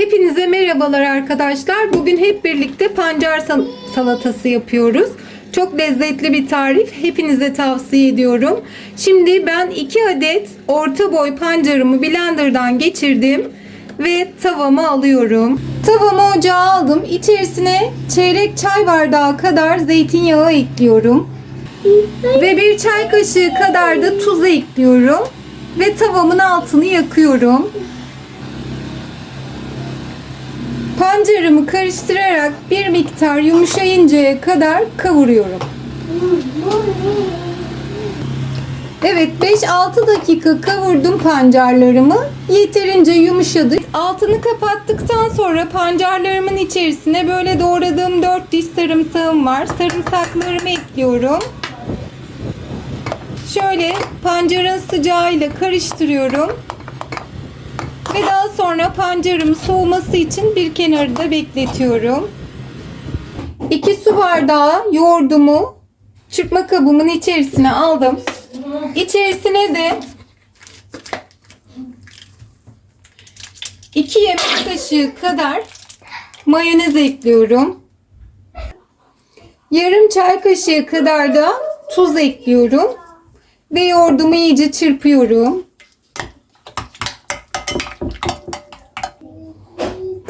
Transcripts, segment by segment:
Hepinize merhabalar arkadaşlar. Bugün hep birlikte pancar sal- salatası yapıyoruz. Çok lezzetli bir tarif. Hepinize tavsiye ediyorum. Şimdi ben 2 adet orta boy pancarımı blenderdan geçirdim ve tavama alıyorum. Tavamı ocağa aldım. İçerisine çeyrek çay bardağı kadar zeytinyağı ekliyorum. Ve bir çay kaşığı kadar da tuz ekliyorum. Ve tavamın altını yakıyorum. Pancarımı karıştırarak bir miktar yumuşayıncaya kadar kavuruyorum. Evet 5-6 dakika kavurdum pancarlarımı. Yeterince yumuşadı. Altını kapattıktan sonra pancarlarımın içerisine böyle doğradığım 4 diş sarımsağım var. Sarımsaklarımı ekliyorum. Şöyle pancarın sıcağıyla karıştırıyorum. Ve daha sonra pancarım soğuması için bir kenarda bekletiyorum. 2 su bardağı yoğurdumu çırpma kabımın içerisine aldım. İçerisine de 2 yemek kaşığı kadar mayonez ekliyorum. Yarım çay kaşığı kadar da tuz ekliyorum. Ve yoğurdumu iyice çırpıyorum.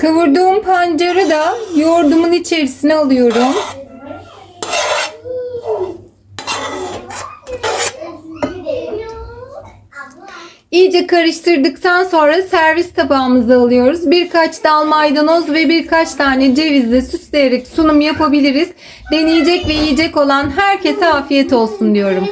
Kavurduğum pancarı da yoğurdumun içerisine alıyorum. İyice karıştırdıktan sonra servis tabağımıza alıyoruz. Birkaç dal maydanoz ve birkaç tane cevizle süsleyerek sunum yapabiliriz. Deneyecek ve yiyecek olan herkese afiyet olsun diyorum.